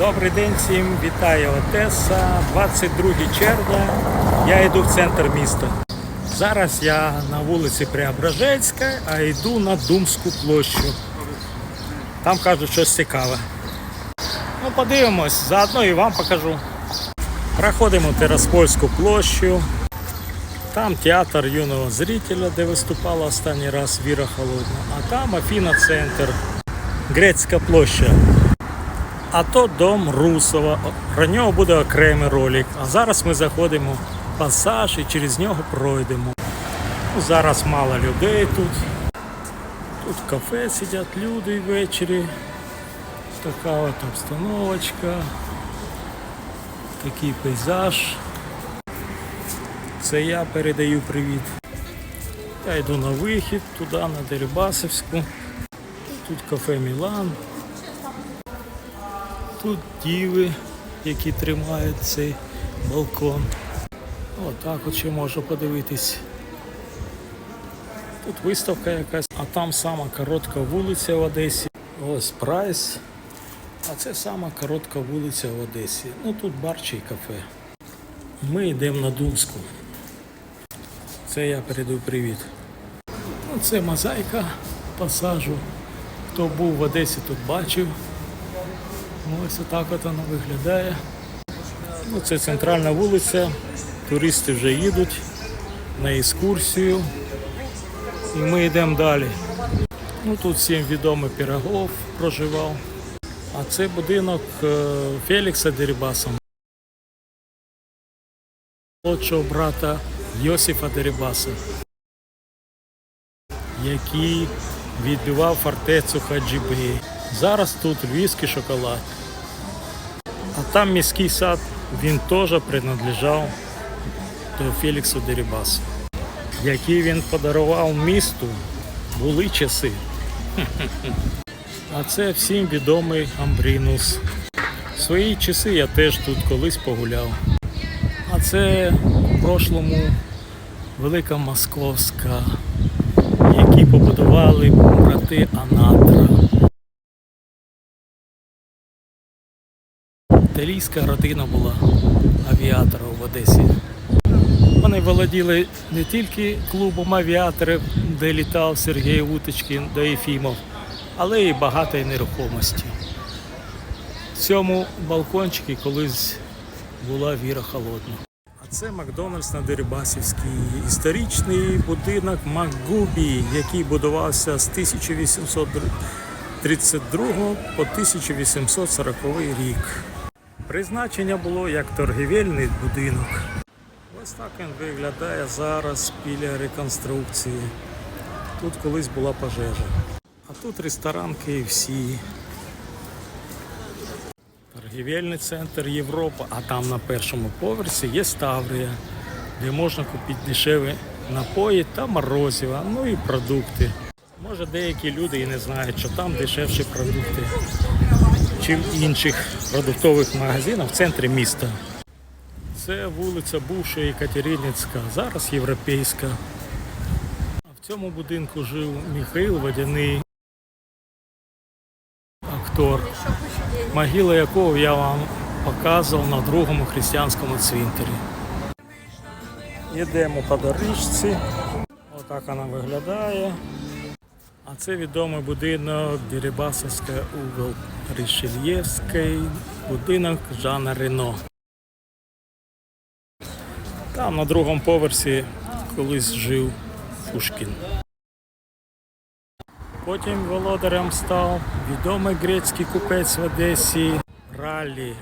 Добрий день всім, вітаю Одеса, 22 червня. Я йду в центр міста. Зараз я на вулиці Преображенська, а йду на Думську площу. Там кажуть щось цікаве. Ну, подивимось, заодно і вам покажу. Проходимо Тераспольську площу. Там театр юного зрителя, де виступала останній раз Віра Холодна. А там Афіна центр, Грецька площа. А то дом Русова. Про нього буде окремий ролик. А зараз ми заходимо в пасаж і через нього пройдемо. Ну, зараз мало людей тут. Тут в кафе сидять люди ввечері. Така от обстановочка. Такий пейзаж. Це я передаю привіт. Я йду на вихід туди, на Дерибасовську. Тут кафе Мілан. Тут діви, які тримають цей балкон. Отак от ще можу подивитись. Тут виставка якась, а там сама коротка вулиця в Одесі. Ось прайс. А це сама коротка вулиця в Одесі. Ну тут бар чи кафе. Ми йдемо на Думську. Це я передаю привіт. Ну, це мозаїка пасажу. Хто був в Одесі, тут бачив. Ось отак от воно виглядає. Ну, це центральна вулиця. Туристи вже їдуть на екскурсію. І ми йдемо далі. Ну, тут всім відомий Пірогов проживав. А це будинок е, Фелікса Дерибаса, молодшого брата Йосифа Дерибаса, який відбивав фортецю Хаджибей. Зараз тут львівський шоколад. А там міський сад, він теж принадлежав Феліксу Дерибасу, який він подарував місту, були часи. А це всім відомий Амбрінус. Свої часи я теж тут колись погуляв. А це в прошлому Велика Московська, які побудували брати Анатра. Італійська родина була авіаторів в Одесі. Вони володіли не тільки клубом авіаторів, де літав Сергій Уточкін до Єфімов, але й багатої нерухомості. В цьому балкончику колись була Віра Холодна. А це Макдональдс на Дерибасівській. Історичний будинок Макгубі, який будувався з 1832 по 1840 рік. Призначення було як торгівельний будинок. Ось так він виглядає зараз біля реконструкції. Тут колись була пожежа. А тут ресторан KFC. Торгівельний центр Європа, а там на першому поверсі є Ставрія, де можна купити дешеві напої та морозива, ну і продукти. Може деякі люди і не знають, що там дешевші продукти, чим в інших продуктових магазинах в центрі міста. Це вулиця бувша Екатеринівська, зараз європейська. А в цьому будинку жив Михайло Водяний, актор, могила якого я вам показував на другому християнському цвинтарі. Йдемо по доріжці. Отак вона виглядає. А це відомий будинок Дерибасовська угол Рішельєвський, будинок Жана Рено. Там на другому поверсі колись жив Пушкін. Потім володарем став відомий грецький купець в Одесі Раллі,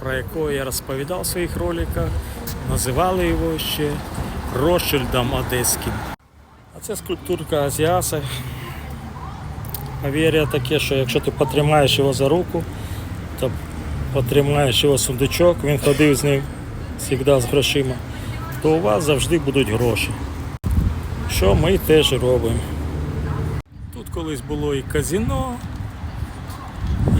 про якого я розповідав в своїх роликах. Називали його ще Ротшильдом Одеським. А це скульптурка Азіаса. Повір'я таке, що якщо ти потримаєш його за руку, то потримаєш його сундучок, він ходив з ним завжди з грошима, то у вас завжди будуть гроші. Що ми теж робимо. Тут колись було і казино,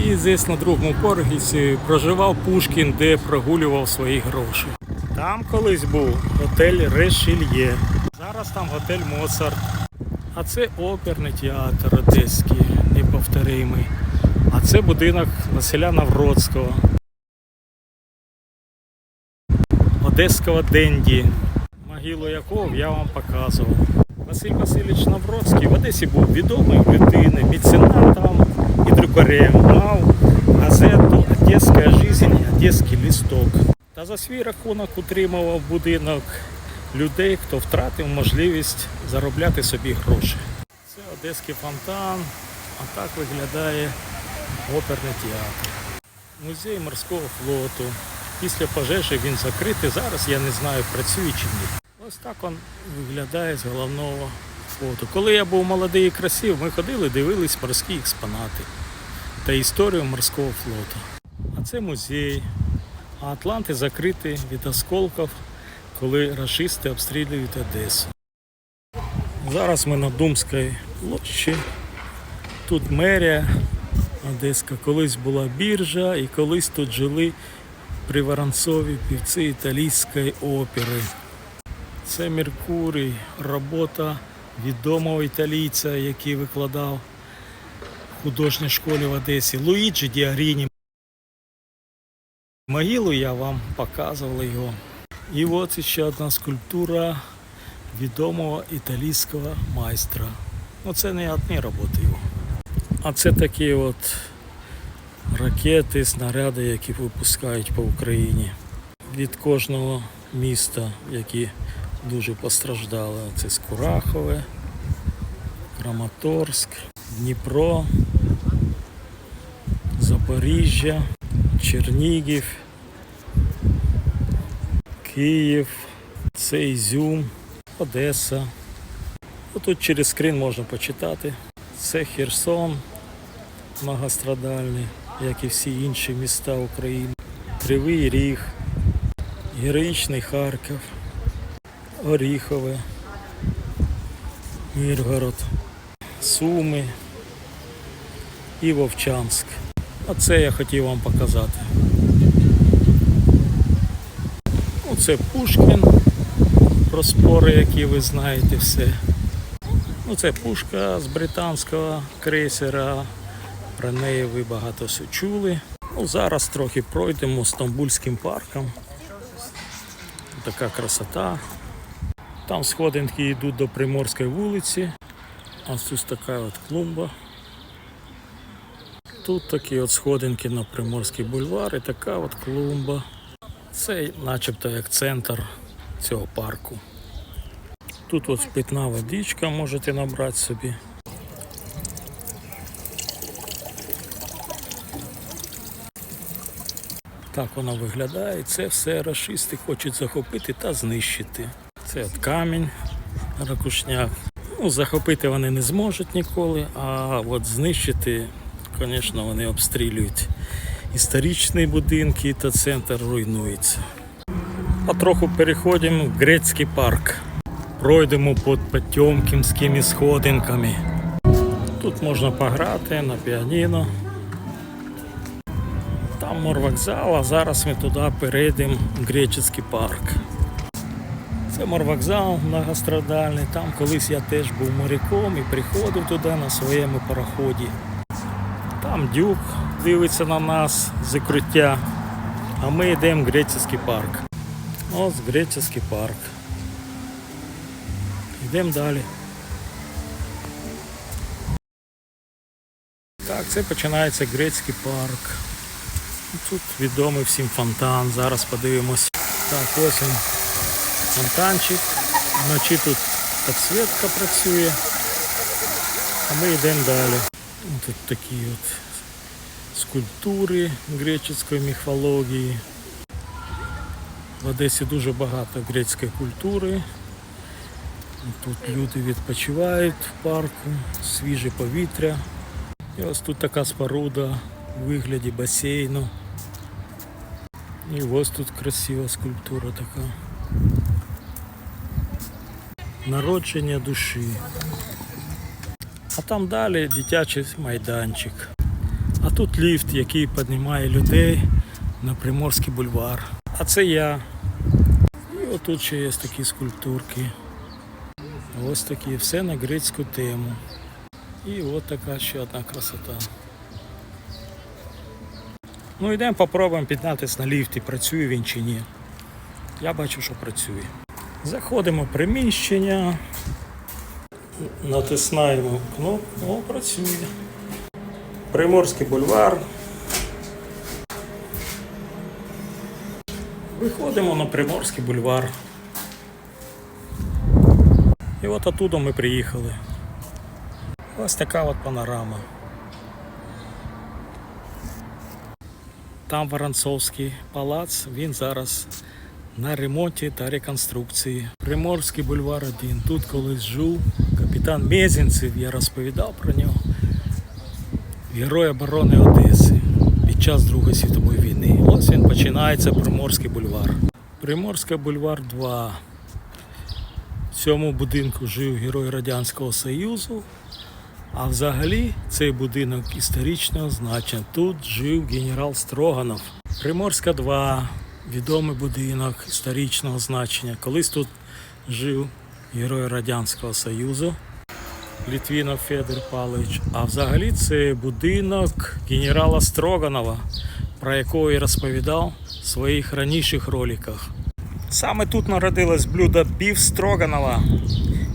і здесь на другому поверсі проживав Пушкін, де прогулював свої гроші. Там колись був готель Решільє. Зараз там готель Моцарт. А це оперний театр одеський, неповторимий. А це будинок Василя Навроцького. Одеського Денді, могилу якого я вам показував. Василь Васильович Навроцький в Одесі був відомою людиною, меценатом і друкарем. Мав газету Одеська жизнь, Одеський листок. Та за свій рахунок утримував будинок людей, хто втратив можливість заробляти собі гроші. Це Одеський фонтан, а так виглядає оперний театр. Музей морського флоту. Після пожежі він закритий. Зараз я не знаю, працює чи ні. Ось так він виглядає з головного фото. Коли я був молодий і красив, ми ходили, дивились морські експонати та історію морського флоту. А це музей. А Атланти закриті від осколків, коли рашисти обстрілюють Одесу. Зараз ми на Думській площі. Тут мерія Одеська. Колись була біржа і колись тут жили приворонцові півці італійської опери. Це Меркурій, робота відомого італійця, який викладав художній школі в Одесі. Луїджі Діаріні. Могилу я вам показував його. І от ще одна скульптура відомого італійського майстра. Ну, це не одні роботи його. А це такі от ракети, снаряди, які випускають по Україні. Від кожного міста, які дуже постраждали. Це Скурахове, Краматорськ, Дніпро, Запоріжжя, Чернігів, Київ, це Ізюм, Одеса. Тут через скрін можна почитати. Це Херсон многострадальний, як і всі інші міста України. Кривий Ріг, Героїчний Харків, Оріхове, Міргород, Суми і Вовчанськ. Оце я хотів вам показати. Оце Пушкін, про спори, які ви знаєте все. Ну, це пушка з британського крейсера. Про неї ви багато все чули. Ну, зараз трохи пройдемо Стамбульським парком. Така красота. Там сходинки йдуть до Приморської вулиці. А тут така от клумба. Тут такі от сходинки на Приморський бульвар і така от клумба. Це начебто як центр цього парку. Тут от питна водичка можете набрати собі. Так воно виглядає. Це все расисти хочуть захопити та знищити. Це от камінь, ракушняк. Ну, захопити вони не зможуть ніколи, а от знищити, звісно, вони обстрілюють історичні будинки та центр руйнується. А трохи переходимо в грецький парк. Пройдемо під Потьомкінськими сходинками. Тут можна пограти на піаніно. Там морвокзал, а зараз ми туди перейдемо в греческий парк. Це морвокзал многострадальний. Там колись я теж був моряком і приходив туди на своєму пароході. Там дюк дивиться на нас з а ми йдемо в греческий парк. Ось греческий парк. Йдемо далі. Так, це починається грецький парк. Тут відомий всім фонтан. Зараз подивимось. Так, ось він фонтанчик. Вночі тут підсвітка працює. А ми йдемо далі. Тут такі от скульптури греческої міфології. В Одесі дуже багато грецької культури. Тут люди відпочивають в парку, свіже повітря. І ось тут така споруда у вигляді басейну. І ось тут красива скульптура така. Народження душі. А там далі дитячий майданчик. Тут ліфт, який піднімає людей на Приморський бульвар. А це я. І отут ще є такі скульптурки. Ось такі, все на грецьку тему. І от така ще одна красота. Ну йдемо попробуємо піднятися на ліфті, працює він чи ні. Я бачу, що працює. Заходимо в приміщення, натиснаємо кнопку, о, працює. Приморський бульвар. Виходимо на Приморський бульвар. І от оттуда ми приїхали. Ось така от панорама. Там Воронцовський палац, він зараз на ремонті та реконструкції. Приморський бульвар 1. Тут колись жив капітан Мезінцев, я розповідав про нього. Герой оборони Одеси під час Другої світової війни. Ось він починається Приморський бульвар. Приморський бульвар 2. В цьому будинку жив герой Радянського Союзу. А взагалі цей будинок історичного значення. Тут жив генерал Строганов. Приморська 2, відомий будинок історичного значення. Колись тут жив герой Радянського Союзу Літвінов Федор Павлович. А взагалі це будинок генерала Строганова, про якого я розповідав в своїх раніших роликах. Саме тут народилось блюдо біф Строганова.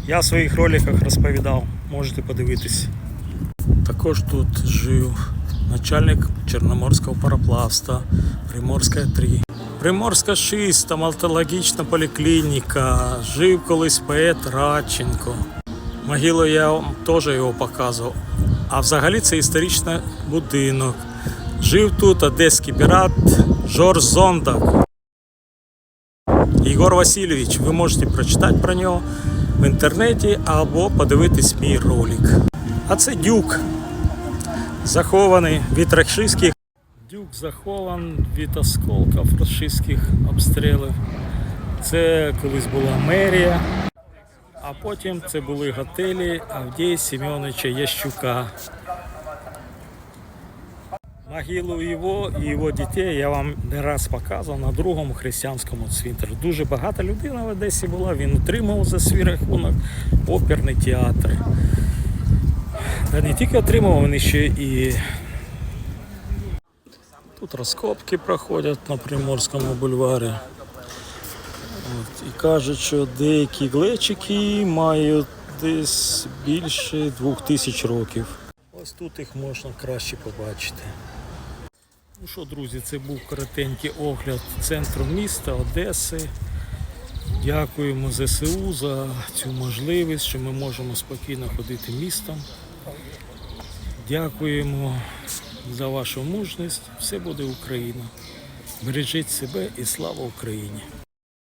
Я в своїх роликах розповідав, можете подивитись. Також тут жив начальник Чорноморського пароплавства Приморська 3. Приморська 6, стоматологічна поліклініка. Жив колись поет Радченко. Могилу я вам теж його показував. А взагалі це історичний будинок. Жив тут одеський пірат Жорж Зондак. Ігор Васильович, ви можете прочитати про нього в інтернеті або подивитись мій ролик. А це дюк, захований від рашистських. Дюк захований від осколків рашистських обстрілів. Це колись була мерія, а потім це були готелі Авдія Семеновича Ящука. Могилу його і його дітей я вам не раз показував на другому християнському цвинтарі. Дуже багата людина в Одесі була, він отримав за свій рахунок оперний театр. Та не тільки отримав, він ще і тут розкопки проходять на Приморському бульварі. І кажуть, що деякі глечики мають десь більше двох тисяч років. Ось тут їх можна краще побачити. Ну що, друзі, це був коротенький огляд центру міста Одеси. Дякуємо ЗСУ за цю можливість, що ми можемо спокійно ходити містом. Дякуємо за вашу мужність. Все буде Україна. Бережіть себе і слава Україні!